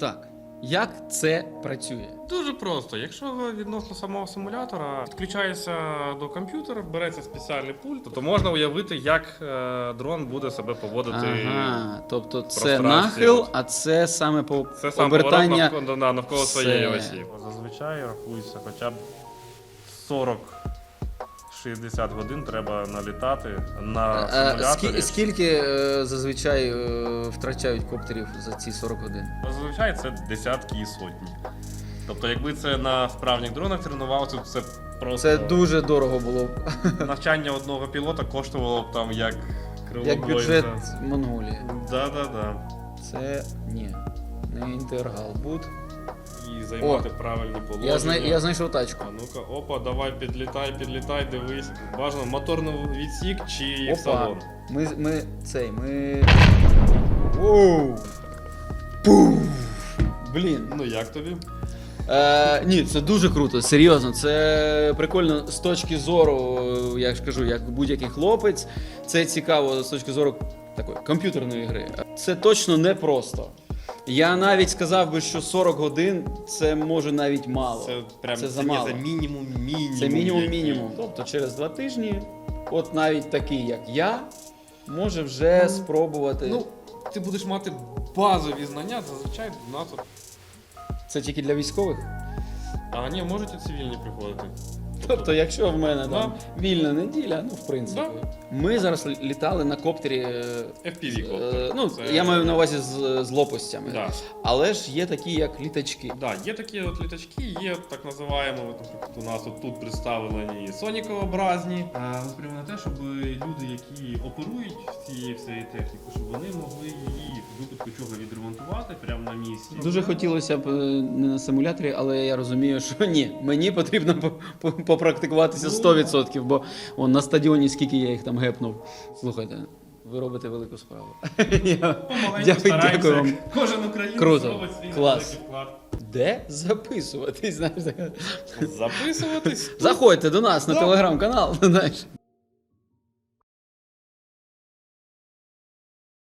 Так, як це працює? Дуже просто. Якщо відносно самого симулятора підключається до комп'ютера, береться спеціальний пульт, то можна уявити, як е, дрон буде себе поводити. Ага, тобто це нахил, а це саме по Це сам обертання. навколо, навколо своєї осі. Зазвичай рахується хоча б 40-60 годин треба налітати на Е, симуляторі. Скільки е, зазвичай е, втрачають коптерів за ці 40 годин? Зазвичай це десятки і сотні. Тобто, якби це на справжніх дронах тренувалося, то це просто Це дуже дорого було б. навчання одного пілота коштувало б там як крило Як бюджет. Монголії. Да, да, да. Це ні. Не інтергалбут. І займати правильні положення. Я, зна... я знайшов тачку. А ну-ка, опа, давай підлітай, підлітай, дивись. Бажано моторний відсік чи Опа. салон. Ми, ми цей, ми. Воу! Пуф! Блін. Ну як тобі? Е, ні, це дуже круто, серйозно. Це прикольно з точки зору, е, я ж кажу, як будь-який хлопець. Це цікаво з точки зору такої комп'ютерної гри. Це точно не просто. Я навіть сказав би, що 40 годин це може навіть мало. Це прям це це замало. є за мінімум мінімум. Це мінімум мінімум. Тобто через два тижні, от навіть такий, як я, може вже Ну, спробувати. Ну, ти будеш мати базові знання, зазвичай от- Це тільки для військових. А ні, можуть і цивільні приходити. Тобто, якщо в мене Да. там вільна неділя, ну в принципі. Ми зараз літали на коптері. е, FPV е, коптер. ну, Це- я маю на увазі з, з лопастями. Да. Але ж є такі, як літачки. Да, є такі от літачки, є так називаємо, от, наприклад, у нас от тут представлені сонікообразні. А, от прямо на те, щоб люди, які оперують цією всією технікою, щоб вони могли її в випадку чого відремонтувати прямо на місці. Дуже хотілося б е, не на симуляторі, але я розумію, що ні, мені потрібно по- по- попрактикуватися 100%, бо он, на стадіоні скільки я їх там гепнув. Слухайте, ви робите велику справу. Дякую, дякую вам. Кожен українець Круто. робить свій Клас. Де записуватись? Знаєш. Записуватись. Заходьте до нас на телеграм-канал. Знаєш.